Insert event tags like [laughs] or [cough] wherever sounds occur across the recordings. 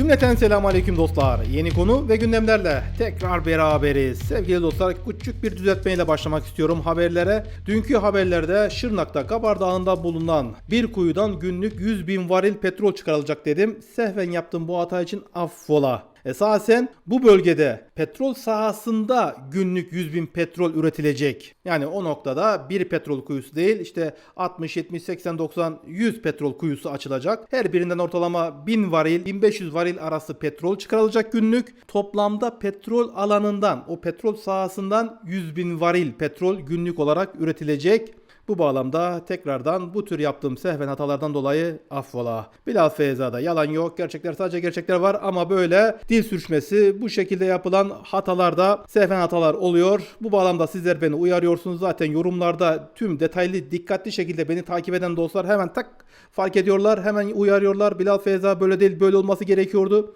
Cümleten selamun aleyküm dostlar. Yeni konu ve gündemlerle tekrar beraberiz. Sevgili dostlar küçük bir düzeltmeyle başlamak istiyorum haberlere. Dünkü haberlerde Şırnak'ta Kabar Dağı'nda bulunan bir kuyudan günlük 100 bin varil petrol çıkarılacak dedim. Sehven yaptığım bu hata için affola. Esasen bu bölgede petrol sahasında günlük 100 bin petrol üretilecek. Yani o noktada bir petrol kuyusu değil işte 60, 70, 80, 90, 100 petrol kuyusu açılacak. Her birinden ortalama 1000 varil, 1500 varil arası petrol çıkarılacak günlük. Toplamda petrol alanından, o petrol sahasından 100 bin varil petrol günlük olarak üretilecek. Bu bağlamda tekrardan bu tür yaptığım sehven hatalardan dolayı affola. Bilal Feyza'da yalan yok. Gerçekler sadece gerçekler var ama böyle dil sürçmesi bu şekilde yapılan hatalarda sehven hatalar oluyor. Bu bağlamda sizler beni uyarıyorsunuz. Zaten yorumlarda tüm detaylı dikkatli şekilde beni takip eden dostlar hemen tak fark ediyorlar. Hemen uyarıyorlar. Bilal Feyza böyle değil böyle olması gerekiyordu.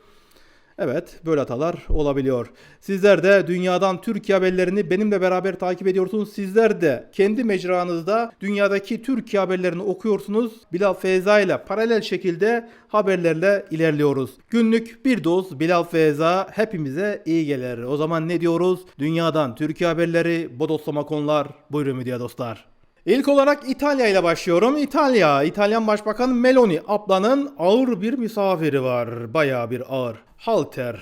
Evet, böyle hatalar olabiliyor. Sizler de dünyadan Türkiye haberlerini benimle beraber takip ediyorsunuz. Sizler de kendi mecranızda dünyadaki Türkiye haberlerini okuyorsunuz. Bilal Feyza ile paralel şekilde haberlerle ilerliyoruz. Günlük bir doz Bilal Feyza hepimize iyi gelir. O zaman ne diyoruz? Dünyadan Türkiye haberleri, bodoslama konular. Buyurun video dostlar. İlk olarak İtalya ile başlıyorum. İtalya, İtalyan Başbakan Meloni ablanın ağır bir misafiri var. Bayağı bir ağır. Halter.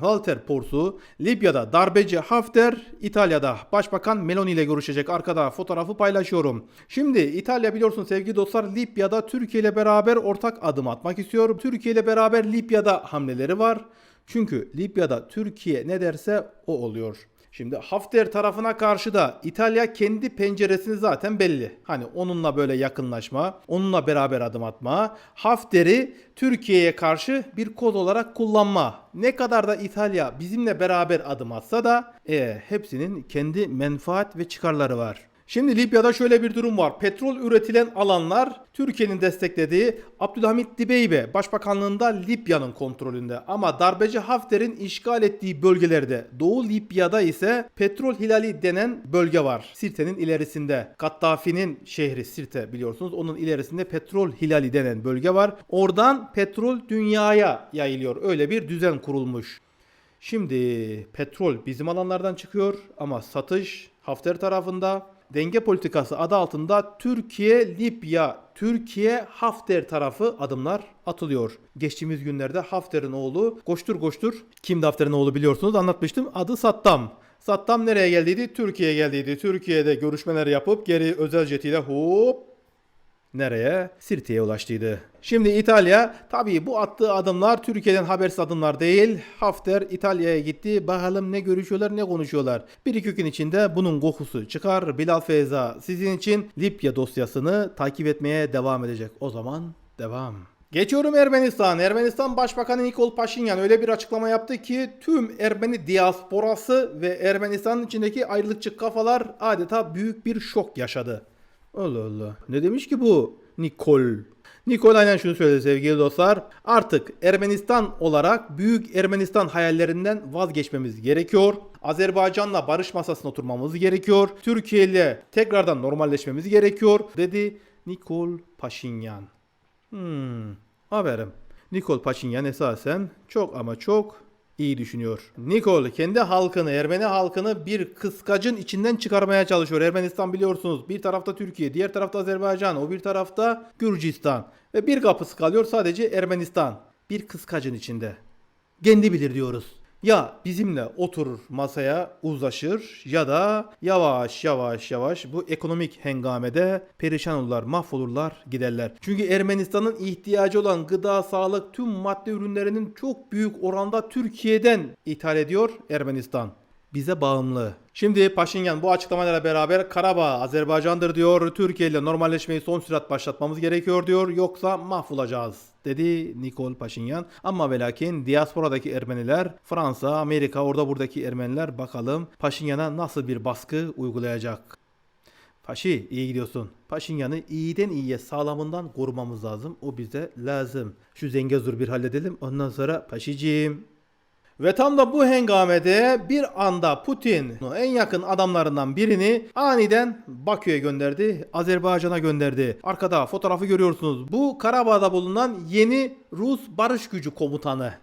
Halter Porsu Libya'da darbeci Hafter, İtalya'da Başbakan Meloni ile görüşecek. Arkada fotoğrafı paylaşıyorum. Şimdi İtalya biliyorsun sevgili dostlar Libya'da Türkiye ile beraber ortak adım atmak istiyor. Türkiye ile beraber Libya'da hamleleri var. Çünkü Libya'da Türkiye ne derse o oluyor. Şimdi Hafter tarafına karşı da İtalya kendi penceresini zaten belli. Hani onunla böyle yakınlaşma, onunla beraber adım atma, Hafter'i Türkiye'ye karşı bir koz olarak kullanma. Ne kadar da İtalya bizimle beraber adım atsa da e, hepsinin kendi menfaat ve çıkarları var. Şimdi Libya'da şöyle bir durum var. Petrol üretilen alanlar Türkiye'nin desteklediği Abdülhamit Dibeybe Başbakanlığında Libya'nın kontrolünde. Ama darbeci Hafter'in işgal ettiği bölgelerde Doğu Libya'da ise Petrol Hilali denen bölge var. Sirte'nin ilerisinde. Kaddafi'nin şehri Sirte biliyorsunuz. Onun ilerisinde Petrol Hilali denen bölge var. Oradan petrol dünyaya yayılıyor. Öyle bir düzen kurulmuş. Şimdi petrol bizim alanlardan çıkıyor ama satış Hafter tarafında denge politikası adı altında Türkiye Libya Türkiye Hafter tarafı adımlar atılıyor. Geçtiğimiz günlerde Hafter'in oğlu koştur koştur kimdi Hafter'in oğlu biliyorsunuz anlatmıştım adı Saddam. Saddam nereye geldiydi? Türkiye'ye geldiydi. Türkiye'de görüşmeler yapıp geri özel jetiyle hop nereye? Sirte'ye ulaştıydı. Şimdi İtalya tabii bu attığı adımlar Türkiye'den habersiz adımlar değil. Hafter İtalya'ya gitti. Bakalım ne görüşüyorlar ne konuşuyorlar. Bir iki gün içinde bunun kokusu çıkar. Bilal Feyza sizin için Libya dosyasını takip etmeye devam edecek. O zaman devam. Geçiyorum Ermenistan. Ermenistan Başbakanı Nikol Paşinyan öyle bir açıklama yaptı ki tüm Ermeni diasporası ve Ermenistan'ın içindeki ayrılıkçı kafalar adeta büyük bir şok yaşadı. Allah Allah. Ne demiş ki bu Nikol? Nikol aynen şunu söyledi sevgili dostlar. Artık Ermenistan olarak Büyük Ermenistan hayallerinden vazgeçmemiz gerekiyor. Azerbaycan'la barış masasına oturmamız gerekiyor. Türkiye ile tekrardan normalleşmemiz gerekiyor dedi Nikol Paşinyan. Hmm, haberim. Nikol Paşinyan esasen çok ama çok iyi düşünüyor. Nikol kendi halkını, Ermeni halkını bir kıskacın içinden çıkarmaya çalışıyor. Ermenistan biliyorsunuz bir tarafta Türkiye, diğer tarafta Azerbaycan, o bir tarafta Gürcistan. Ve bir kapısı kalıyor sadece Ermenistan. Bir kıskacın içinde. Kendi bilir diyoruz. Ya bizimle oturur masaya uzlaşır ya da yavaş yavaş yavaş bu ekonomik hengamede perişan olurlar, mahvolurlar, giderler. Çünkü Ermenistan'ın ihtiyacı olan gıda, sağlık, tüm madde ürünlerinin çok büyük oranda Türkiye'den ithal ediyor Ermenistan bize bağımlı. Şimdi Paşinyan bu açıklamalarla beraber Karabağ Azerbaycan'dır diyor. Türkiye ile normalleşmeyi son sürat başlatmamız gerekiyor diyor. Yoksa mahvolacağız dedi Nikol Paşinyan. Ama ve lakin diasporadaki Ermeniler, Fransa, Amerika orada buradaki Ermeniler bakalım Paşinyan'a nasıl bir baskı uygulayacak. Paşi iyi gidiyorsun. Paşinyan'ı iyiden iyiye sağlamından korumamız lazım. O bize lazım. Şu Zengezur bir halledelim. Ondan sonra Paşiciğim Ve tam da bu hengamede bir anda Putin en yakın adamlarından birini aniden Bakü'ye gönderdi, Azerbaycan'a gönderdi. Arkada fotoğrafı görüyorsunuz. Bu Karabağ'da bulunan yeni Rus barış gücü komutanı.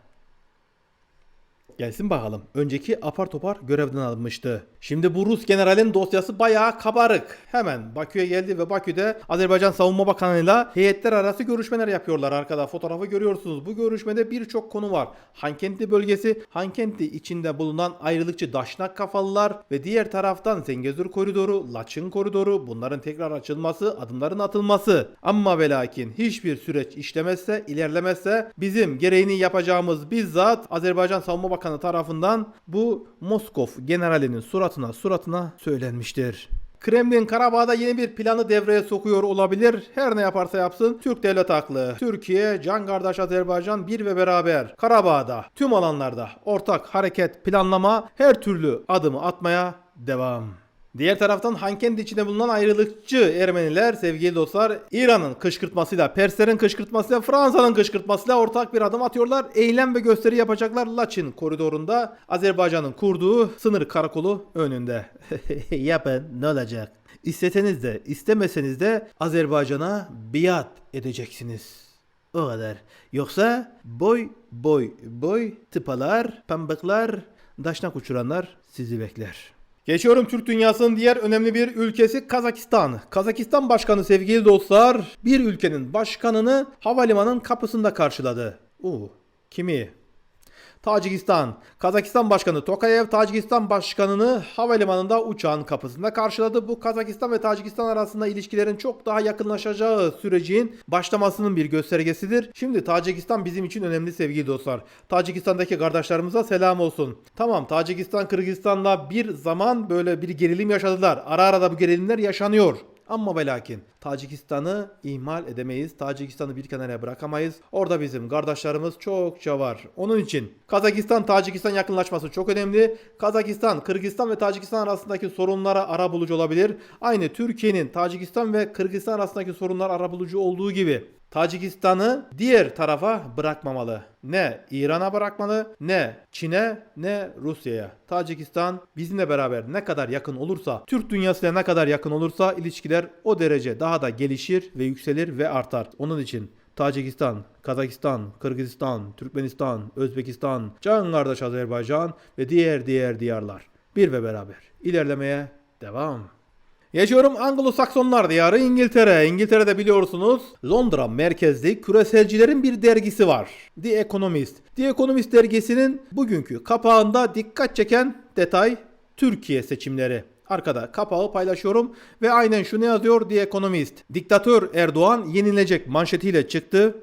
Gelsin bakalım. Önceki apar topar görevden alınmıştı. Şimdi bu Rus generalin dosyası bayağı kabarık. Hemen Bakü'ye geldi ve Bakü'de Azerbaycan Savunma Bakanı'yla heyetler arası görüşmeler yapıyorlar arkada. Fotoğrafı görüyorsunuz. Bu görüşmede birçok konu var. Hankenti bölgesi, Hankenti içinde bulunan ayrılıkçı Daşnak kafalılar ve diğer taraftan Zengezur koridoru, Laçın koridoru bunların tekrar açılması, adımların atılması. Ama ve lakin hiçbir süreç işlemezse, ilerlemezse bizim gereğini yapacağımız bizzat Azerbaycan Savunma Bakanı tarafından bu Moskov generalinin suratına suratına söylenmiştir. Kremlin Karabağ'da yeni bir planı devreye sokuyor olabilir. Her ne yaparsa yapsın Türk devlet haklı. Türkiye, can kardeş Azerbaycan bir ve beraber Karabağ'da tüm alanlarda ortak hareket planlama her türlü adımı atmaya devam. Diğer taraftan Hankendi içinde bulunan ayrılıkçı Ermeniler sevgili dostlar İran'ın kışkırtmasıyla, Perslerin kışkırtmasıyla, Fransa'nın kışkırtmasıyla ortak bir adım atıyorlar. Eylem ve gösteri yapacaklar Laçin koridorunda Azerbaycan'ın kurduğu sınır karakolu önünde. [laughs] Yapın ne olacak? İsteseniz de istemeseniz de Azerbaycan'a biat edeceksiniz. O kadar. Yoksa boy boy boy tıpalar, pambıklar, daşnak uçuranlar sizi bekler. Geçiyorum Türk dünyasının diğer önemli bir ülkesi Kazakistan. Kazakistan başkanı sevgili dostlar bir ülkenin başkanını havalimanın kapısında karşıladı. Oo, kimi? Tacikistan. Kazakistan Başkanı Tokayev Tacikistan Başkanını havalimanında uçağın kapısında karşıladı. Bu Kazakistan ve Tacikistan arasında ilişkilerin çok daha yakınlaşacağı sürecin başlamasının bir göstergesidir. Şimdi Tacikistan bizim için önemli sevgili dostlar. Tacikistan'daki kardeşlerimize selam olsun. Tamam Tacikistan Kırgızistan'la bir zaman böyle bir gerilim yaşadılar. Ara ara da bu gerilimler yaşanıyor. Ama ve lakin Tacikistan'ı ihmal edemeyiz. Tacikistan'ı bir kenara bırakamayız. Orada bizim kardeşlerimiz çokça var. Onun için Kazakistan Tacikistan yakınlaşması çok önemli. Kazakistan, Kırgızistan ve Tacikistan arasındaki sorunlara ara bulucu olabilir. Aynı Türkiye'nin Tacikistan ve Kırgızistan arasındaki sorunlar ara bulucu olduğu gibi Tacikistan'ı diğer tarafa bırakmamalı. Ne İran'a bırakmalı, ne Çin'e, ne Rusya'ya. Tacikistan bizimle beraber ne kadar yakın olursa, Türk dünyasıyla ne kadar yakın olursa ilişkiler o derece daha da gelişir ve yükselir ve artar. Onun için Tacikistan, Kazakistan, Kırgızistan, Türkmenistan, Özbekistan, can kardeş Azerbaycan ve diğer diğer diyarlar bir ve beraber ilerlemeye devam. Geçiyorum Anglo-Saksonlar diyarı İngiltere. İngiltere'de biliyorsunuz Londra merkezli küreselcilerin bir dergisi var. The Economist. The Economist dergisinin bugünkü kapağında dikkat çeken detay Türkiye seçimleri. Arkada kapağı paylaşıyorum ve aynen şunu yazıyor The Economist. Diktatör Erdoğan yenilecek manşetiyle çıktı.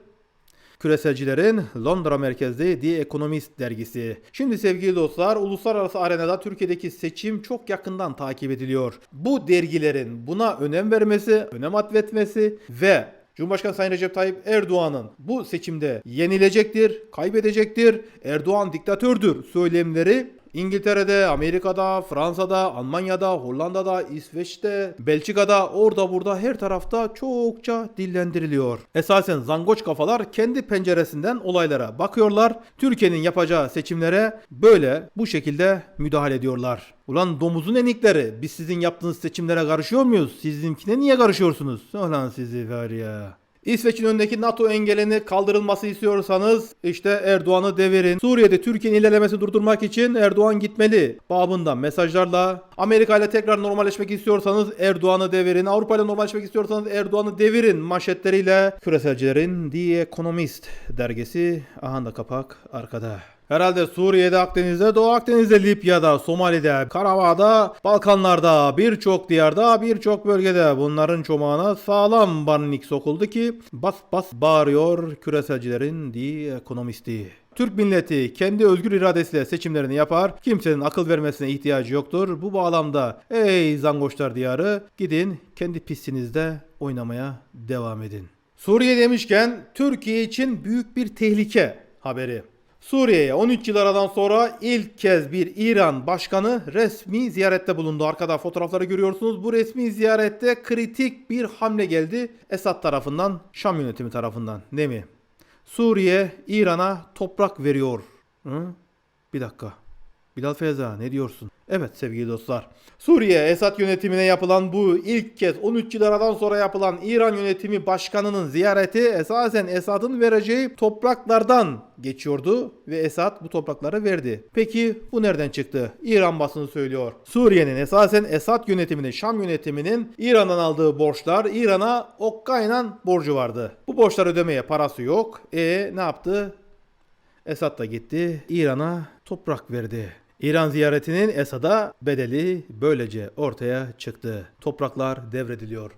Küreselcilerin Londra merkezli The Economist dergisi. Şimdi sevgili dostlar uluslararası arenada Türkiye'deki seçim çok yakından takip ediliyor. Bu dergilerin buna önem vermesi, önem atfetmesi ve Cumhurbaşkanı Sayın Recep Tayyip Erdoğan'ın bu seçimde yenilecektir, kaybedecektir, Erdoğan diktatördür söylemleri İngiltere'de, Amerika'da, Fransa'da, Almanya'da, Hollanda'da, İsveç'te, Belçika'da, orada burada her tarafta çokça dillendiriliyor. Esasen zangoç kafalar kendi penceresinden olaylara bakıyorlar. Türkiye'nin yapacağı seçimlere böyle bu şekilde müdahale ediyorlar. Ulan domuzun enikleri biz sizin yaptığınız seçimlere karışıyor muyuz? Sizinkine niye karışıyorsunuz? Ulan sizi var ya. İsveç'in önündeki NATO engelini kaldırılması istiyorsanız işte Erdoğan'ı devirin. Suriye'de Türkiye'nin ilerlemesi durdurmak için Erdoğan gitmeli. Babından mesajlarla Amerika ile tekrar normalleşmek istiyorsanız Erdoğan'ı devirin. Avrupa ile normalleşmek istiyorsanız Erdoğan'ı devirin manşetleriyle küreselcilerin The Economist dergisi ahanda kapak arkada. Herhalde Suriye'de, Akdeniz'de, Doğu Akdeniz'de, Libya'da, Somali'de, Karabağ'da, Balkanlar'da, birçok diyarda, birçok bölgede bunların çomağına sağlam bannik sokuldu ki bas bas bağırıyor küreselcilerin The Economist'i. Türk milleti kendi özgür iradesiyle seçimlerini yapar. Kimsenin akıl vermesine ihtiyacı yoktur. Bu bağlamda ey zangoşlar diyarı gidin kendi pistinizde oynamaya devam edin. Suriye demişken Türkiye için büyük bir tehlike haberi. Suriye'ye 13 yıl aradan sonra ilk kez bir İran başkanı resmi ziyarette bulundu. Arkada fotoğrafları görüyorsunuz. Bu resmi ziyarette kritik bir hamle geldi Esad tarafından, Şam yönetimi tarafından. Değil mi? Suriye İran'a toprak veriyor. Hı? Bir dakika. Bilal Feyza ne diyorsun? Evet sevgili dostlar. Suriye Esad yönetimine yapılan bu ilk kez 13 yıl aradan sonra yapılan İran yönetimi başkanının ziyareti esasen Esad'ın vereceği topraklardan geçiyordu ve Esad bu toprakları verdi. Peki bu nereden çıktı? İran basını söylüyor. Suriye'nin esasen Esad yönetiminin, Şam yönetiminin İran'dan aldığı borçlar İran'a okkayla borcu vardı. Bu borçları ödemeye parası yok. E ne yaptı? Esad da gitti İran'a toprak verdi. İran ziyaretinin Esad'a bedeli böylece ortaya çıktı. Topraklar devrediliyor.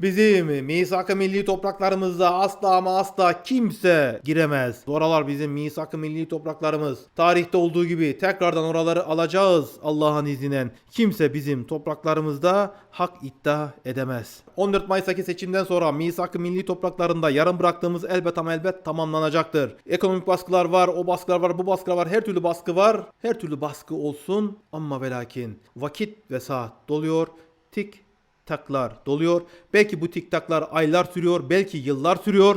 Bizim misak-ı milli topraklarımızda asla ama asla kimse giremez. Oralar bizim misak-ı milli topraklarımız. Tarihte olduğu gibi tekrardan oraları alacağız Allah'ın izniyle. Kimse bizim topraklarımızda hak iddia edemez. 14 Mayıs'taki seçimden sonra misak-ı milli topraklarında yarım bıraktığımız elbet ama elbet tamamlanacaktır. Ekonomik baskılar var, o baskılar var, bu baskılar var, her türlü baskı var. Her türlü baskı olsun ama ve lakin vakit ve saat doluyor. Tik taklar doluyor. Belki bu tiktaklar aylar sürüyor, belki yıllar sürüyor.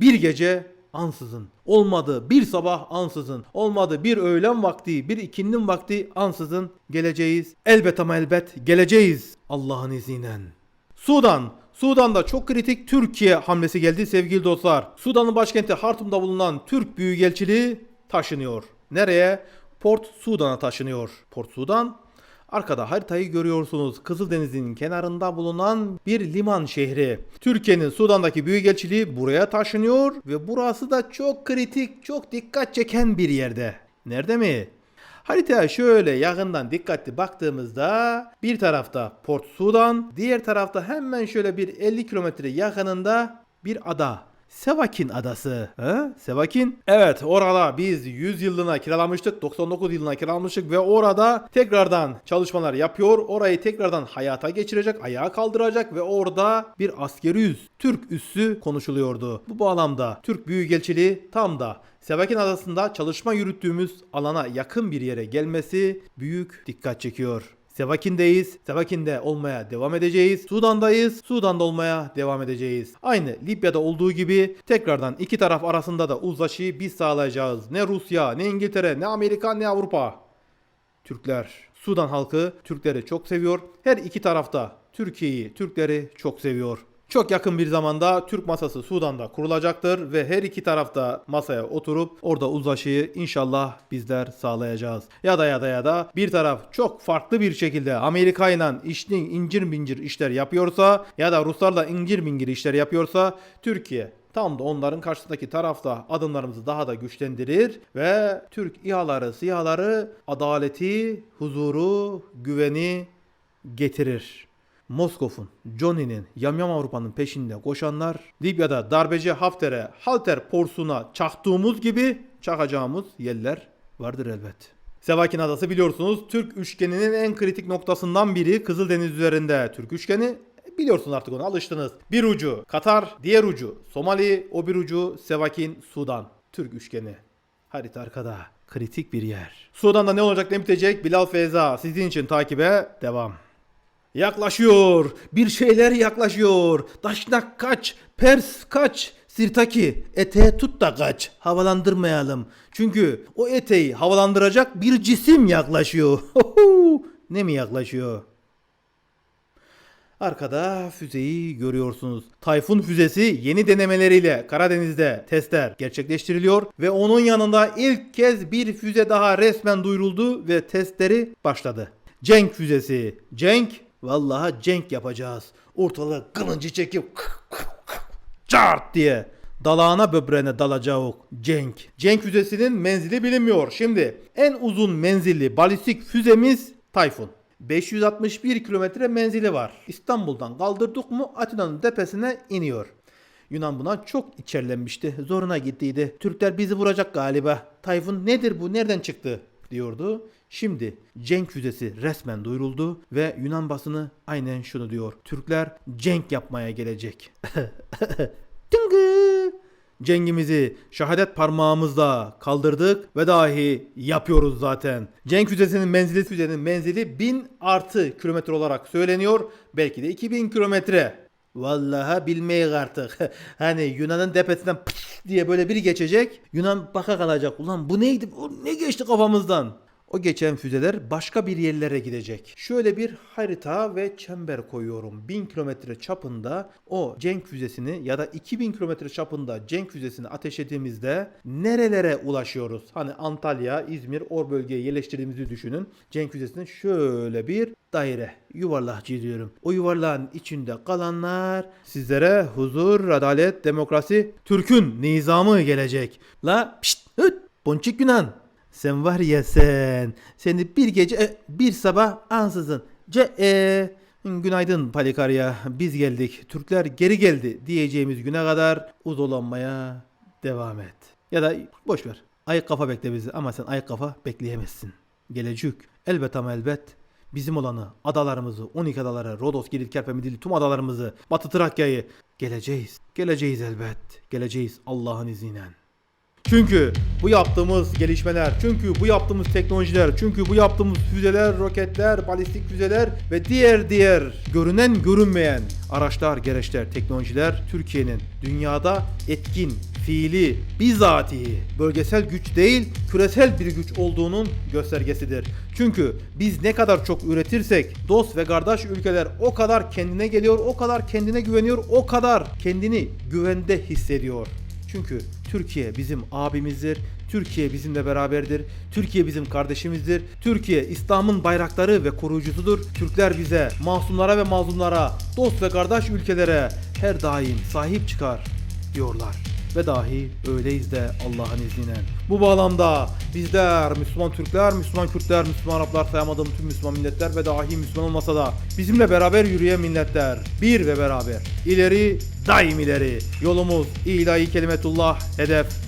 Bir gece ansızın. Olmadı bir sabah ansızın. Olmadı bir öğlen vakti, bir ikindin vakti ansızın geleceğiz. Elbet ama elbet geleceğiz Allah'ın izniyle. Sudan. Sudan'da çok kritik Türkiye hamlesi geldi sevgili dostlar. Sudan'ın başkenti Hartum'da bulunan Türk Büyükelçiliği taşınıyor. Nereye? Port Sudan'a taşınıyor. Port Sudan Arkada haritayı görüyorsunuz. Kızıldeniz'in kenarında bulunan bir liman şehri. Türkiye'nin Sudan'daki büyükelçiliği buraya taşınıyor ve burası da çok kritik, çok dikkat çeken bir yerde. Nerede mi? Haritaya şöyle yakından dikkatli baktığımızda bir tarafta Port Sudan, diğer tarafta hemen şöyle bir 50 kilometre yakınında bir ada. Sevakin adası. He? Sevakin? Evet orada biz 100 yıllığına kiralamıştık. 99 yılına kiralamıştık ve orada tekrardan çalışmalar yapıyor. Orayı tekrardan hayata geçirecek, ayağa kaldıracak ve orada bir askeri üs, Türk üssü konuşuluyordu. Bu bağlamda Türk Büyükelçiliği tam da Sevakin Adası'nda çalışma yürüttüğümüz alana yakın bir yere gelmesi büyük dikkat çekiyor. Sevakin'deyiz. Sevakin'de olmaya devam edeceğiz. Sudan'dayız. Sudan'da olmaya devam edeceğiz. Aynı Libya'da olduğu gibi tekrardan iki taraf arasında da uzlaşıyı biz sağlayacağız. Ne Rusya, ne İngiltere, ne Amerika, ne Avrupa. Türkler, Sudan halkı Türkleri çok seviyor. Her iki tarafta Türkiye'yi, Türkleri çok seviyor. Çok yakın bir zamanda Türk masası Sudan'da kurulacaktır ve her iki tarafta masaya oturup orada uzlaşıyı inşallah bizler sağlayacağız. Ya da ya da ya da bir taraf çok farklı bir şekilde Amerika ile işin incir bincir işler yapıyorsa ya da Ruslarla incir bingir işler yapıyorsa Türkiye tam da onların karşısındaki tarafta adımlarımızı daha da güçlendirir ve Türk İHA'ları, SİHA'ları adaleti, huzuru, güveni getirir. Moskov'un, Johnny'nin, Yamyam Avrupa'nın peşinde koşanlar Libya'da darbeci Hafter'e, Halter porsuna çaktığımız gibi çakacağımız yerler vardır elbet. Sevakin Adası biliyorsunuz Türk üçgeninin en kritik noktasından biri Kızıldeniz üzerinde. Türk üçgeni biliyorsunuz artık ona alıştınız. Bir ucu Katar, diğer ucu Somali, o bir ucu Sevakin, Sudan. Türk üçgeni. Harita arkada. Kritik bir yer. Sudan'da ne olacak ne bitecek Bilal Feyza sizin için takibe devam. Yaklaşıyor. Bir şeyler yaklaşıyor. Daşnak kaç. Pers kaç. Sirtaki eteğe tut da kaç. Havalandırmayalım. Çünkü o eteği havalandıracak bir cisim yaklaşıyor. [laughs] ne mi yaklaşıyor? Arkada füzeyi görüyorsunuz. Tayfun füzesi yeni denemeleriyle Karadeniz'de testler gerçekleştiriliyor ve onun yanında ilk kez bir füze daha resmen duyuruldu ve testleri başladı. Cenk füzesi. Cenk Vallahi cenk yapacağız. Ortalığı kılıncı çekip çart diye dalağına böbreğine dalacağız. Cenk. Cenk füzesinin menzili bilinmiyor. Şimdi en uzun menzilli balistik füzemiz Tayfun. 561 kilometre menzili var. İstanbul'dan kaldırdık mı Atina'nın tepesine iniyor. Yunan buna çok içerlenmişti. Zoruna gittiydi. Türkler bizi vuracak galiba. Tayfun nedir bu? Nereden çıktı? Diyordu. Şimdi cenk füzesi resmen duyuruldu ve Yunan basını aynen şunu diyor. Türkler cenk yapmaya gelecek. [laughs] Tıngı! Cengimizi şehadet parmağımızla kaldırdık ve dahi yapıyoruz zaten. Cenk füzesinin menzili füzenin menzili 1000 artı kilometre olarak söyleniyor. Belki de 2000 kilometre. Vallahi bilmeyiz artık. [laughs] hani Yunan'ın tepesinden diye böyle biri geçecek. Yunan baka kalacak. Ulan bu neydi? O ne geçti kafamızdan? O geçen füzeler başka bir yerlere gidecek. Şöyle bir harita ve çember koyuyorum. 1000 kilometre çapında o Cenk füzesini ya da 2000 kilometre çapında Cenk füzesini ateşlediğimizde nerelere ulaşıyoruz? Hani Antalya, İzmir, o bölgeye yerleştirdiğimizi düşünün. Cenk füzesini şöyle bir daire yuvarlak çiziyorum. O yuvarlağın içinde kalanlar sizlere huzur, adalet, demokrasi, Türk'ün nizamı gelecek. La pişt, hıt, Ponçik Yunan. Sen var ya sen. Seni bir gece e, bir sabah ansızın. Ce e, günaydın Palikarya. Biz geldik. Türkler geri geldi diyeceğimiz güne kadar uzolanmaya devam et. Ya da boş ver. Ayık kafa bekle bizi ama sen ayık kafa bekleyemezsin. Gelecek. Elbet ama elbet bizim olanı, adalarımızı, 12 adaları, Rodos, Girit, Kerpe, Midilli tüm adalarımızı, Batı Trakya'yı geleceğiz. Geleceğiz elbet. Geleceğiz Allah'ın izniyle. Çünkü bu yaptığımız gelişmeler, çünkü bu yaptığımız teknolojiler, çünkü bu yaptığımız füzeler, roketler, balistik füzeler ve diğer diğer görünen görünmeyen araçlar, gereçler, teknolojiler Türkiye'nin dünyada etkin, fiili, bizatihi bölgesel güç değil, küresel bir güç olduğunun göstergesidir. Çünkü biz ne kadar çok üretirsek dost ve kardeş ülkeler o kadar kendine geliyor, o kadar kendine güveniyor, o kadar kendini güvende hissediyor. Çünkü Türkiye bizim abimizdir. Türkiye bizimle beraberdir. Türkiye bizim kardeşimizdir. Türkiye İslam'ın bayrakları ve koruyucusudur. Türkler bize, masumlara ve mazlumlara, dost ve kardeş ülkelere her daim sahip çıkar diyorlar. Ve dahi öyleyiz de Allah'ın izniyle. Bu bağlamda bizler Müslüman Türkler, Müslüman Kürtler, Müslüman Araplar sayamadığım tüm Müslüman milletler ve dahi Müslüman olmasa da bizimle beraber yürüyen milletler bir ve beraber ileri daim ileri yolumuz ilahi kelimetullah hedef